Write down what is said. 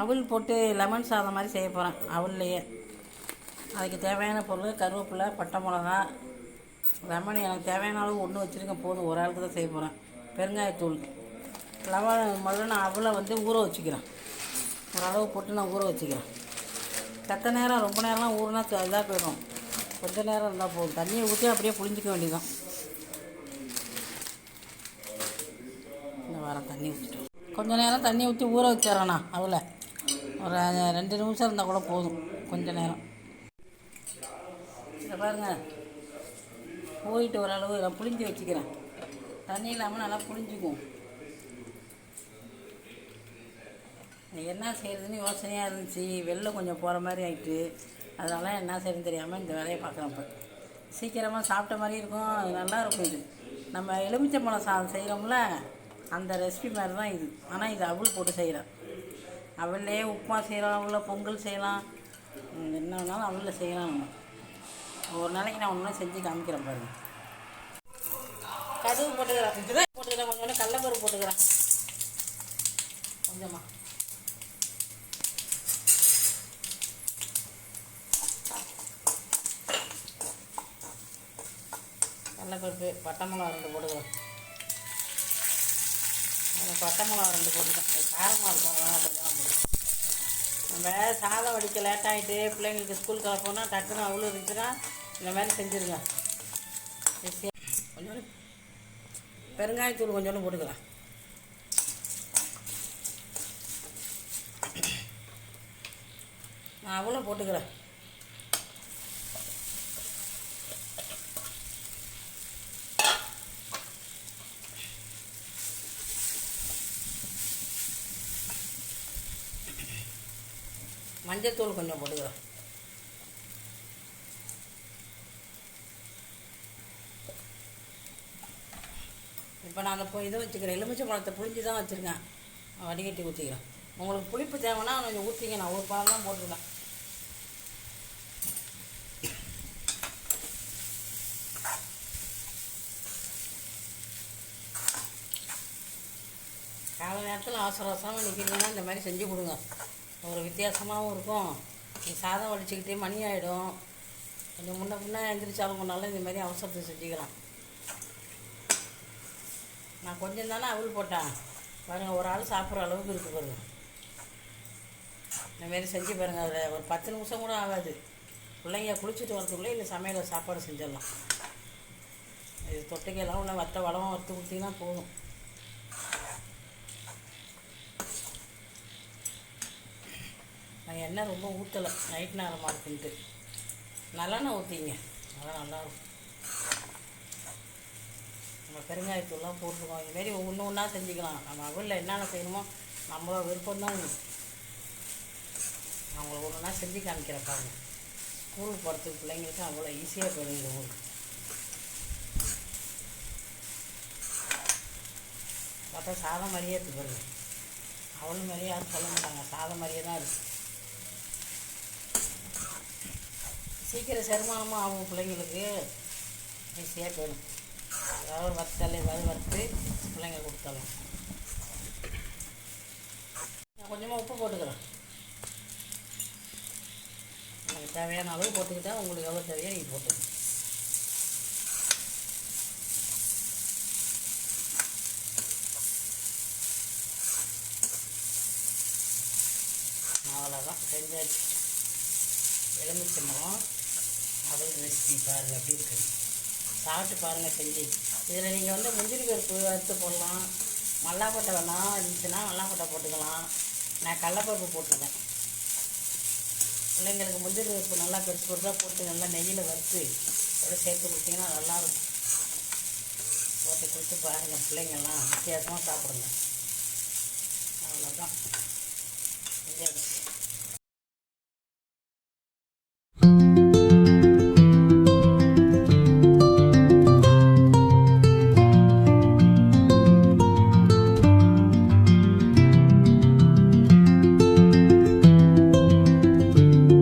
அவல் போட்டு லெமன் சாதம் மாதிரி செய்ய போகிறேன் அவல்லையே அதுக்கு தேவையான பொருள் கருவேப்பிலை பட்டை மிளகா லெமன் எனக்கு தேவையான அளவு ஒன்று வச்சுருக்கேன் போதும். ஒரு ஆளுக்கு தான் செய்ய போகிறேன் பெருங்காயத்தூள். லெமன் முதல்ல நான் அவலை வந்து ஊற வச்சுக்கிறேன். ஓரளவு போட்டு நான் ஊற வச்சுக்கிறேன். செத்த நேரம் ரொம்ப நேரம்லாம் ஊறினா இதாக போயிடும். கொஞ்ச நேரம் இருந்தால் போதும். தண்ணியை ஊற்றி அப்படியே புளிஞ்சிக்க வேண்டியதான் இந்த வாரம் தண்ணி ஊற்றிட்டு கொஞ்ச நேரம் தண்ணி ஊற்றி ஊற வச்சிடறேண்ணா அவளை. ஒரு ரெண்டு நிமிஷம் இருந்தால் கூட போதும். கொஞ்ச நேரம். இதை பாருங்க. போயிட்டு ஓரளவு நான் புளிஞ்சு வச்சுக்கிறேன். தண்ணி இல்லாமல் நல்லா புளிஞ்சுக்கும் என்ன செய்கிறதுன்னு யோசனையாக இருந்துச்சு. வெளில கொஞ்சம் போகிற மாதிரி ஆயிட்டு. அதனால என்ன செய்யறதுன்னு தெரியாமல் இந்த வேலையை பார்க்குறேன் இப்போ. சீக்கிரமாக சாப்பிட்ட மாதிரி இருக்கும். நல்லாயிருக்கும் நல்லா இருக்கும் இது. நம்ம எலுமிச்சம்பழம் சாதம் செய்கிறோம்ல அந்த ரெசிபி மாதிரி தான் இது. ஆனால் இது அவல் போட்டு செய்கிறேன் அவல்லே உப்புமா செய்யலாம் அவளில் பொங்கல் செய்யலாம். என்ன வேணாலும் அவளில் செய்யலாம் ஒரு நாளைக்கு நான் ஒன்று செஞ்சு காமிக்கிறேன் பாருங்க. கடுகு போட்டுக்கிறேன். போட்டுக்கிறேன். கொஞ்சம் கடலப்பருப்பு போட்டுக்கிறேன். கொஞ்சமாக கடலப்பருப்பு பட்டை மிளகா ரெண்டு போட்டுக்கிறேன். அந்த பட்டை மிளகா ரெண்டு போட்டுக்கேன் காரமாக இருக்கும் அதனால் கொஞ்சம் நம்ம சாதம் வடிக்க லேட் ஆகிட்டு பிள்ளைங்களுக்கு ஸ்கூல் கிளப்போனா டக்குன்னு அவ்வளோ இருந்துச்சுன்னா இந்த மாதிரி செஞ்சுருங்க. கொஞ்சோண்டு பெருங்காயத்தூள் கொஞ்சோண்டு போட்டுக்கலாம். நான் அவ்வளோ போட்டுக்கிறேன். மஞ்சத்தூள் கொஞ்சம் போட்டுக்கிறேன் இப்போ நான் அந்த இதை வச்சுக்கிறேன். எலுமிச்சை பழத்தை புளிஞ்சு தான் வச்சுருக்கேன் வடிகட்டி ஊற்றிக்கிறேன் உங்களுக்கு புளிப்பு தேவைன்னா கொஞ்சம் ஊற்றிங்க நான் ஒரு பழம் தான் போட்டுருக்கேன். கால நேரத்தில் அவசர அவசரமாக நிற்கிறீங்கன்னா இந்த மாதிரி செஞ்சு கொடுங்க. ஒரு வித்தியாசமாகவும் இருக்கும். நீ சாதம் வடிச்சுக்கிட்டே மணி ஆகிடும் கொஞ்சம் முன்ன பின்னே எந்திரிச்சாலும் கொண்டாலும் இந்த மாதிரி அவசரத்தை செஞ்சுக்கலாம். நான் கொஞ்சம் தானே அவள் போட்டேன். பாருங்கள் ஒரு ஆள் சாப்பிட்ற அளவுக்கு இருக்குது பாருங்க. இந்தமாரி செஞ்சு பாருங்கள் அதில் ஒரு பத்து நிமிஷம் கூட ஆகாது. பிள்ளைங்க குளிச்சுட்டு வரதுக்குள்ளே இந்த சமையலை சாப்பாடு செஞ்சிடலாம். இது தொட்டுக்கையெல்லாம் உள்ள வத்த வளமாக வறுத்து கொடுத்தீங்கன்னா போதும். நான் எண்ணெய் ரொம்ப ஊற்றலை நைட் நேரமாக இருக்குன்ட்டு. நல்லெண்ணெய் ஊற்றிங்க அதான் நல்லாயிருக்கும் நம்ம பெருங்காயத்தூள்லாம் போட்டுருக்கோம். இதுமாரி ஒன்று ஒன்றா செஞ்சுக்கலாம். நம்ம அவளில் என்னென்ன செய்யணுமோ நம்மளோட விருப்பம் தான் நான் உங்களுக்கு ஒன்று ஒன்றா செஞ்சு காமிக்கிறேன் பாருங்க. ஸ்கூலுக்கு போகிறதுக்கு பிள்ளைங்களுக்கு அவ்வளோ ஈஸியாக போயிடும் இந்த ஊருக்கு பார்த்தா சாதம் மாதிரியே இருக்குது பாருங்க. அவளும் மாதிரியே யாரும் சொல்ல மாட்டாங்க. சாதம் மாதிரியே தான் இருக்குது சீக்கிரம் செரிமானமாக ஆகும் பிள்ளைங்களுக்கு. ஈஸியாக போயிடும். ஏதாவது வறுத்தாலே வறு வறுத்து பிள்ளைங்க கொடுத்தாலும் நான் கொஞ்சமாக உப்பு போட்டுக்கிறேன். உங்களுக்கு தேவையான அளவு போட்டுக்கிட்டால் உங்களுக்கு எவ்வளோ தேவையோ நீங்கள் போட்டுக்கணும் அவ்வளோதான் செஞ்சாச்சு. எலுமிச்சம்பழம் அவல் ரெசிபி பாருங்கள் எப்படி இருக்குது சாப்பிட்டு பாருங்கள் செஞ்சு. இதில் நீங்கள் வந்து முந்திரி பருப்பு வறுத்து போடலாம். மல்லாக்கொட்டை வேணாம் இருந்துச்சுன்னா மல்லாக்கொட்டை போட்டுக்கலாம். நான் கடலப்பருப்பு போட்டிருக்கேன். பிள்ளைங்களுக்கு முந்திரி பருப்பு நல்லா பெருசு பெருசாக போட்டு நல்லா நெய்யில் வறுத்து அப்படியே சேர்த்து கொடுத்தீங்கன்னா நல்லாயிருக்கும். போட்டு கொடுத்து பாருங்கள் பிள்ளைங்கள்லாம் வித்தியாசமாக சாப்பிடுங்க. அவ்வளோதான்